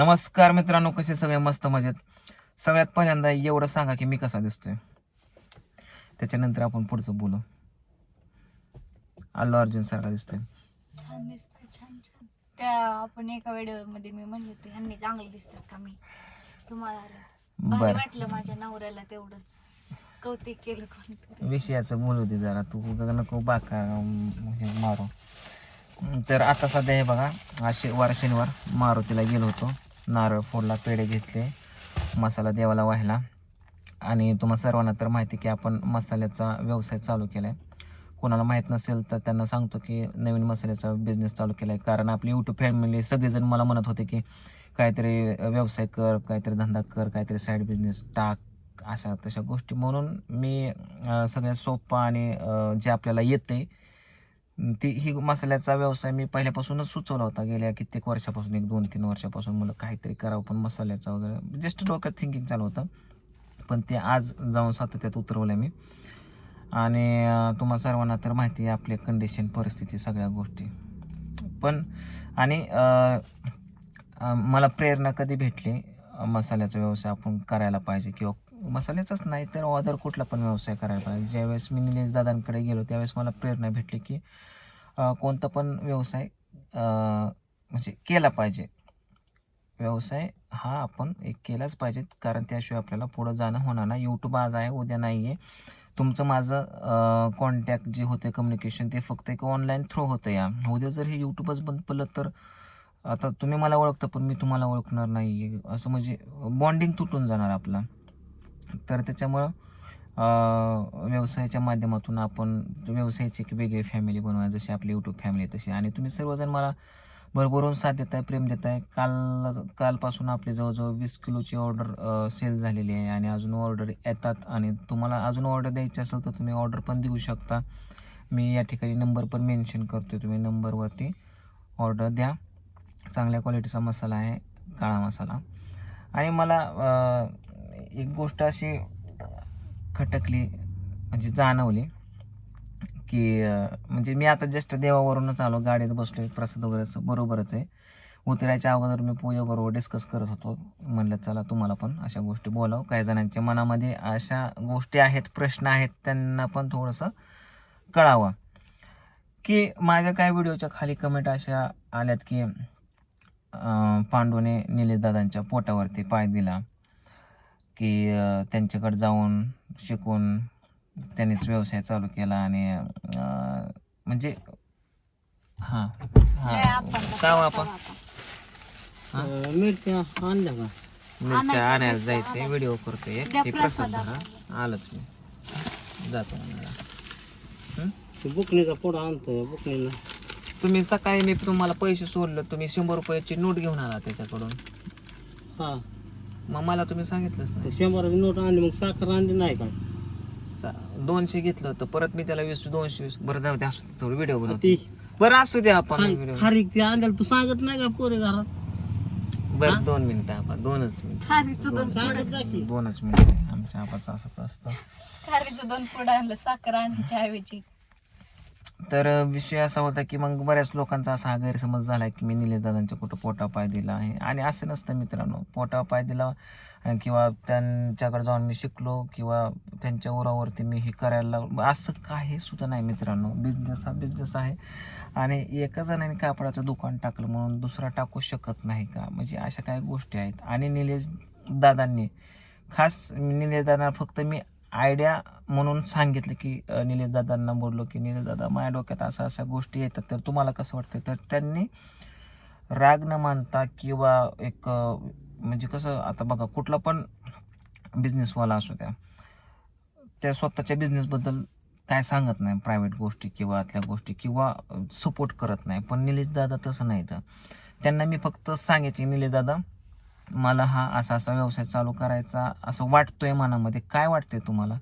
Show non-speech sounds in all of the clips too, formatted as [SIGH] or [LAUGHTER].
नमस्कार मित्रांनो कसे सगळे मस्त मजेत? सगळ्यात पहिल्यांदा एवढं सांगा की मी कसा दिसतोय. त्याच्यानंतर आपण पुढचं बोलू. अल्लू अर्जुन सारखा दिसतोय. छान दिसतंय छान छान. त्या आपण एका व्हिडिओमध्ये मी म्हणले होते ह्यांनी चांगले दिसतात का मी? तुम्हाला भारी बरं. वाटलं माझ्या नवऱ्याला तेवढंच. कौतिक केलं कोणतरी. विषयाचं बोलू दे जरा तू नको बाका हे मारू. तर आता सध्या हे बघा आज शनिवार शनिवार मारुतीला गेलो होतो. नारळ फोडला पेढे घेतले मसाला देवाला वाहिला. आणि तुम्हाला सर्वांना तर माहिती की आपण मसाल्याचा व्यवसाय चालू केला आहे कोणाला माहीत नसेल तर त्यांना सांगतो की नवीन मसाल्याचा बिझनेस चालू केला आहे कारण आपली यूट्यूब फॅमिली सगळेजण मला म्हणत होते की काहीतरी व्यवसाय कर काहीतरी धंदा कर काहीतरी साईड बिझनेस टाक अशा तशा गोष्टी. म्हणून मी सगळ्यात सोपा आणि जे आपल्याला येते ती ही मसाल्याचा व्यवसाय मी पहिल्यापासूनच सुचवला होता. गेल्या कित्येक वर्षापासून एक दोन तीन वर्षापासून मला काहीतरी करावं पण मसाल्याचा वगैरे जस्ट डोक्यात थिंकिंग चालू होतं. पण ते आज जाऊन सातत्यात उतरवलं मी. आणि तुम्हा तुम्हाला सर्वांना तर माहिती आहे आपली कंडिशन परिस्थिती सगळ्या गोष्टी. पण आणि मला प्रेरणा कधी भेटली? मसाल्याचा व्यवसाय आपण करायला पाहिजे किंवा मसाल्याचाच नाही तर अदर कुठला पण व्यवसाय करायला पाहिजे. ज्यावेळेस मी निलेश दादांकडे गेलो त्यावेळेस मला प्रेरणा भेटली की कोणता पण व्यवसाय म्हणजे केला पाहिजे. व्यवसाय हा आपण एक केलाच पाहिजे कारण त्याशिवाय आपल्याला पुढं जाणं होणार नाही. यूट्यूब आज आहे उद्या नाही आहे तुमचं माझं कॉन्टॅक्ट जे होते कम्युनिकेशन ते फक्त एक ऑनलाईन थ्रू होतं या. उद्या जर हे यूट्यूबच बंद पडलं तर आता तुम्ही मला ओळखता पण मी तुम्हाला ओळखणार नाही असं म्हणजे बॉन्डिंग तुटून जाणार आपला. तर त्याच्यामुळं व्यवसायाच्या माध्यमातून आपण व्यवसायाची एक वेगळी फॅमिली बनवा जशी आपली यूट्यूब फॅमिली तशी. आणि तुम्ही सर्वजण मला भरभरून साथ देताय प्रेम देताय. काल कालपासून आपली जवळजवळ वीस किलोची ऑर्डर सेल झालेली आहे आणि अजून ऑर्डर येतात. आणि तुम्हाला अजून ऑर्डर द्यायची असेल तर तुम्ही ऑर्डर पण देऊ शकता. मी या ठिकाणी नंबर पण मेन्शन करतो तुम्ही नंबरवरती ऑर्डर द्या. चांगल्या क्वालिटीचा मसाला आहे काळा मसाला. आणि मला एक गोष्ट अशी खटकली म्हणजे जाणवली की म्हणजे मी आता जस्ट देवावरूनच आलो गाडीत बसलो प्रसाद वगैरे असं बरोबरच आहे. उतरायच्या अगोदर मी पूजेबरोबर डिस्कस करत होतो. म्हणलं चला तुम्हाला पण अशा गोष्टी बोलावं. काही जणांच्या मनामध्ये अशा गोष्टी आहेत प्रश्न आहेत त्यांना पण थोडंसं कळावं. की माझ्या काय व्हिडिओच्या खाली कमेंट अशा आल्यात की पांडूने निलेशदादांच्या पोटावरती पाय दिला. की त्यांच्याकडे जाऊन शिकून त्यांनीच व्यवसाय चालू केला आणि म्हणजे हां हां. हो आपण हा? मिरच्या आणल्या का? मिरच्या आणायला जायचंय व्हिडिओ करतोय ते प्रसाद धरा आलंच मी. जातो. हं? बुकणीचा पोडा आणतोय बुकणीनं. तुम्ही सकाळी मी तुम्हाला पैसे सोडले तुम्ही शंभर रुपयाची नोट घेऊन आला त्याच्याकडून. हा. मग मला तुम्ही सांगितलंच ते नाही शंभराची नोट आणली मग साखर आणली नाही काय चा- दोनशे घेतलं होतं परत मी त्याला वीस दोनशे वीस. बरं जाऊ दे असू दे थोडं व्हिडिओ बनवतो. ती बरं असू दे आपण खारीक ती आणल्याला तू सांगत नाही का पोरे घरात? बरं दोन मिनिटं आपण दोनच मिनिट. खारीचं दोन सांगत जा की. दोनच मिनिट. आमच्या आपाचं असंच असतं. खारीचं दोन पुढं आणलं साखर आणायच्या ऐवजी. तर विषय असा होता की मग बऱ्याच लोकांचा असा हा गैरसमज झाला की मी निलेशदादांच्या कुठं पोटा पाय दिला आहे. आणि असं नसतं मित्रांनो पोटा पाय दिला किंवा त्यांच्याकडे जाऊन मी शिकलो किंवा त्यांच्या उरावरती मी हे करायला लागलो. असं काही सुद्धा नाही मित्रांनो. बिझनेस हा बिझनेस आहे. आणि एका जणाने कापडाचं दुकान टाकलं म्हणून दुसरा टाकू शकत नाही का? म्हणजे अशा काही गोष्टी आहेत. आणि निलेश दादांनी खास निलेश फक्त मी आयडिया म्हणून सांगितलं की निलेश दादांना बोललो की निलेश दादा माझ्या डोक्यात असं अशा गोष्टी येतात तर तुम्हाला कसं वाटतं तर त्यांनी राग न मानता किंवा एक म्हणजे कसं आता बघा कुठला पण बिझनेसवाला असू द्या त्या स्वतःच्या बिझनेसबद्दल काय सांगत नाही प्रायव्हेट गोष्टी किंवा आतल्या गोष्टी किंवा सपोर्ट करत नाही. पण निलेश दादा तसं नाही तर. त्यांना मी फक्त सांगितले निलेश दादा मला हा असा असा व्यवसाय चालू करायचा असं वाटतोय मनामध्ये. काय वाटते तुम्हाला?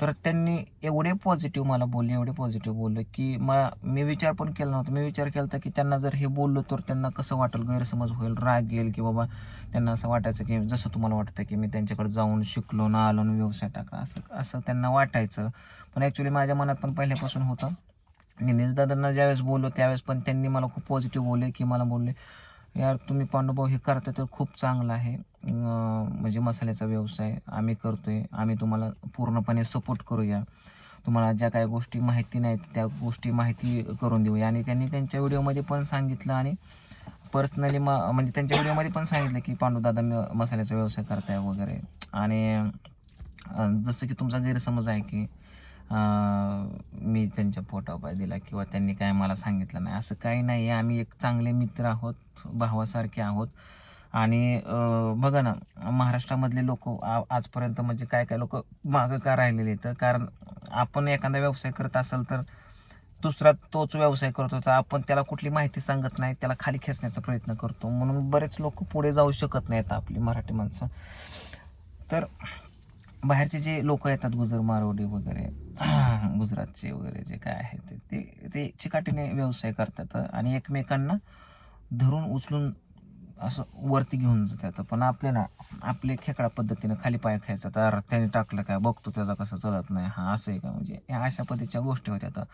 तर त्यांनी एवढे पॉझिटिव्ह मला बोलले एवढे पॉझिटिव्ह बोलले की मला मी विचार पण केला नव्हता. मी विचार केला होता की त्यांना जर हे बोललो तर त्यांना कसं वाटेल? गैरसमज होईल राग येईल की बाबा त्यांना असं वाटायचं की जसं तुम्हाला वाटतं की मी त्यांच्याकडे जाऊन शिकलो ना आलो ना व्यवसाय टाकला असं असं त्यांना वाटायचं. पण ॲक्च्युली माझ्या मनात पण पहिल्यापासून होतं. निलेश दादांना ज्यावेळेस बोललो त्यावेळेस पण त्यांनी मला खूप पॉझिटिव्ह बोलले की मला बोलले यार तुम्ही पांडुभाऊ हे करता तर खूप चांगलं आहे. म्हणजे मसाल्याचा व्यवसाय आम्ही करतो आहे आम्ही तुम्हाला पूर्णपणे सपोर्ट करूया. तुम्हाला ज्या काही गोष्टी माहिती नाहीत त्या गोष्टी माहिती करून देऊया. आणि त्यांनी त्यांच्या व्हिडिओमध्ये पण सांगितलं आणि पर्सनली म म्हणजे त्यांच्या व्हिडिओमध्ये पण सांगितलं की पांडुदादा मी मसाल्याचा व्यवसाय करताय वगैरे. आणि जसं की तुमचा गैरसमज आहे की मी त्यांच्या पोटावर दिला किंवा त्यांनी काय मला सांगितलं नाही. असं काही नाही. आहे आम्ही एक चांगले मित्र आहोत भावासारखे आहोत. आणि बघा ना महाराष्ट्रामधले लोक आजपर्यंत म्हणजे काय काय लोक मागं का राहिलेले तर कारण आपण एखादा व्यवसाय करत असाल तर दुसरा तोच व्यवसाय करतो तर आपण त्याला कुठली माहिती सांगत नाही. त्याला खाली खेचण्याचा प्रयत्न करतो. म्हणून बरेच लोक पुढे जाऊ शकत नाहीत आपली मराठी माणसं. तर बाहेरचे जे लोक येतात गुजर मारवडी वगैरे [CLEARS THROAT] गुजरातचे वगैरे जे काय आहे ते ते ते चिकाटीने व्यवसाय करतात आणि एकमेकांना धरून उचलून असं वरती घेऊन जातात. पण आपल्याला ना आपले खेकडा पद्धतीनं खाली पाय खायचा तर त्याने टाकलं काय बघतो त्याचा कसं चलत नाही हा असं आहे का म्हणजे ह्या अशा पद्धतीच्या गोष्टी होत्या. तर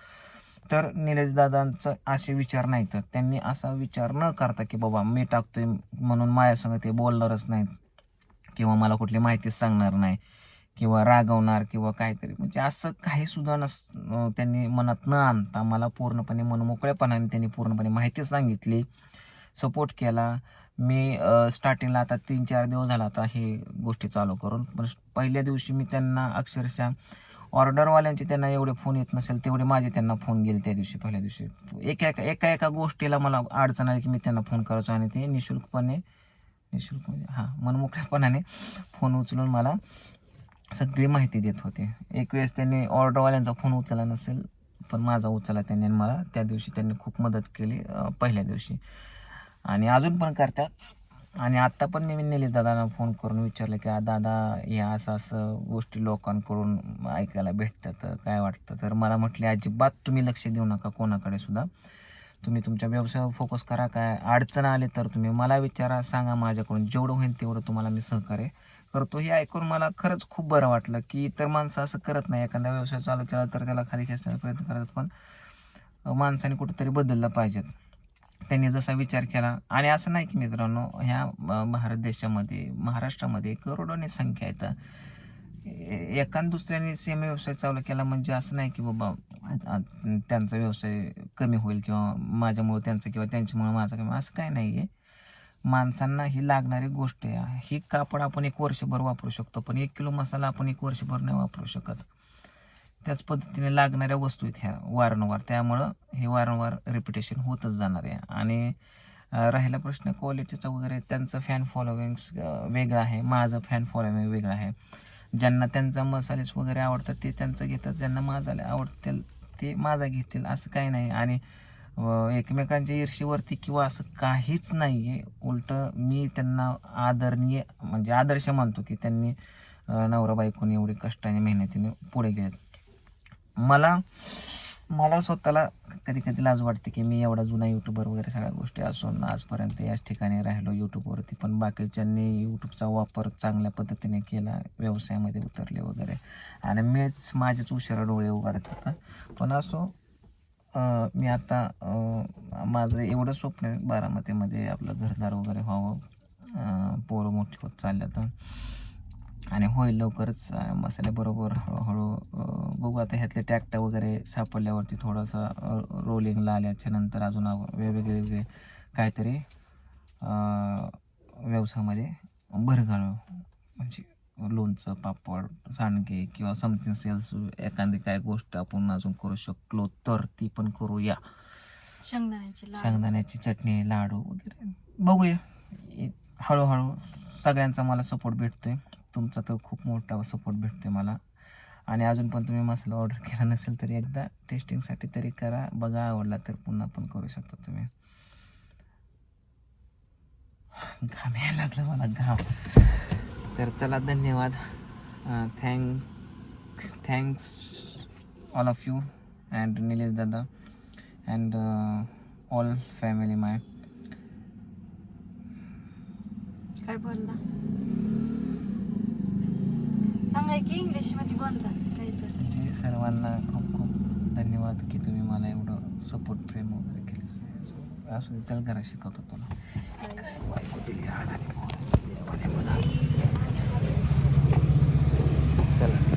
तर निलेशदादांचं असे विचार नाही तर त्यांनी असा विचार न करता की बाबा मी टाकतोय म्हणून माझ्यासंग ते बोलणारच नाहीत किंवा मला कुठली माहितीच सांगणार नाही. किंवा रागवणार किंवा काहीतरी. म्हणजे असं काही सुद्धा नस त्यांनी मनात न आणता मला पूर्णपणे मनमोकळेपणाने त्यांनी पूर्णपणे माहिती सांगितली सपोर्ट केला. मी स्टार्टिंगला आता तीन चार दिवस झाला आता हे गोष्टी चालू करून. पण पहिल्या दिवशी मी त्यांना अक्षरशः ऑर्डरवाल्यांचे त्यांना एवढे फोन येत नसेल तेवढे माझे त्यांना फोन गेले त्या दिवशी पहिल्या दिवशी. एका एका एका एका गोष्टीला मला अडचण आली की मी त्यांना फोन करायचो आणि ते निशुल्कपणे निशुल्क म्हणजे हां मनमोकळेपणाने फोन उचलून मला सगळी माहिती देत होते. एक वेळेस त्यांनी ऑर्डरवाल्यांचा फोन उचलला नसेल पण माझा उचलला त्यांनी आणि मला. त्या दिवशी त्यांनी खूप मदत केली पहिल्या दिवशी. आणि अजून पण करतात. आणि आत्ता पण मी नेलीस दादांना फोन करून विचारलं की दादा ह्या असं असं गोष्टी लोकांकडून ऐकायला भेटतात काय वाटतं? तर मला म्हटले अजिबात तुम्ही लक्ष देऊ नका कोणाकडे सुद्धा. तुम्ही तुमच्या व्यवसायावर फोकस करा. काय अडचण आली तर तुम्ही मला विचारा सांगा माझ्याकडून. जेवढं होईल तेवढं तुम्हाला मी सहकार्य करतो. हे ऐकून मला खरंच खूप बरं वाटलं की इतर माणसं असं करत नाही. एखादा व्यवसाय चालू केला तर त्याला खाली खेचण्याचा प्रयत्न करतात पण माणसाने कुठेतरी बदललं पाहिजेत. त्यांनी जसा विचार केला. आणि असं नाही की मित्रांनो ह्या भारत देशामध्ये महाराष्ट्रामध्ये करोडोने संख्या आहेत. ए- एकान दुसऱ्याने सेम व्यवसाय चालू केला म्हणजे असं नाही की बाबा त्यांचा व्यवसाय कमी होईल किंवा माझ्यामुळं त्यांचं किंवा त्यांच्यामुळं माझं कमी असं काय नाही आहे माणसांना ही लागणारी गोष्ट आहे. ही कापड आपण एक वर्षभर वापरू शकतो पण एक किलो मसाला आपण एक वर्षभर नाही वापरू शकत. त्याच पद्धतीने लागणाऱ्या वस्तू आहेत ह्या वारंवार. त्यामुळं हे वारंवार रिपिटेशन होतच जाणार आहे. आणि राहिला प्रश्न क्वालिटीचा वगैरे. त्यांचं फॅन फॉलोविंग्स वेगळं आहे. माझं फॅन फॉलोविंग वेगळं आहे. ज्यांना त्यांचा मसालेस वगैरे आवडतात ते त्यांचं घेतात. ज्यांना माझा आवडतील ते माझा घेतील असं काही नाही. आणि एकमेकांच्या ईर्षेवरती किंवा असं काहीच नाही आहे उलटं मी त्यांना आदरणीय म्हणजे आदर्श मानतो की त्यांनी नवरा बायकोने एवढी कष्टाने मेहनतीने पुढे गेलेत. मला मला स्वतःला कधी कधी लाज वाटते की मी एवढा जुना यूट्यूबर वगैरे सगळ्या गोष्टी असून आजपर्यंत याच ठिकाणी राहिलो यूट्यूबवरती पण बाकीच्यांनी यूट्यूबचा वापर चांगल्या पद्धतीने केला व्यवसायामध्ये उतरले वगैरे. आणि मीच माझेच उशिरा डोळे उघडत होता पण असो मी आता माझं एवढं स्वप्न आहे बारामतीमध्ये आपलं घरदार वगैरे व्हावं पोरं मोठी होत चालल्या तर आणि होईल लवकरच मसाल्याबरोबर हळूहळू बघू आता ह्यातले ट्रॅक्टर वगैरे सापडल्यावरती थोडंसं रोलिंगला आल्याच्यानंतर अजून वेगवेगळे वेगळे काहीतरी व्यवसायामध्ये भर घालू म्हणजे लोणचं पापड सांडगे किंवा समथिंग सेल्स एखादी काय गोष्ट आपण अजून करू शकलो तर ती पण करूया. शेंगदाण्याची शेंगदाण्याची चटणी लाडू वगैरे बघूया. हळूहळू सगळ्यांचा मला सपोर्ट भेटतोय. तुमचा तर खूप मोठा सपोर्ट भेटतो आहे मला. आणि अजून पण तुम्ही मसाला ऑर्डर केला नसेल तरी एकदा टेस्टिंगसाठी तरी करा. बघा आवडला तर पुन्हा पण करू शकता तुम्ही. घाम यायला लागलं मला घाम. तर चला धन्यवाद. Thank thanks all of you and Nilesh dada and all family माय काय बोलला? सांगाय की इंग्लिशमध्ये बोलता काहीतरी. म्हणजे सर्वांना खूप खूप धन्यवाद की तुम्ही मला एवढं सपोर्ट प्रेम वगैरे केलं. असू दे चल करा शिकवतो तुला. बायको दिली हाडाने, म्हणा. चला.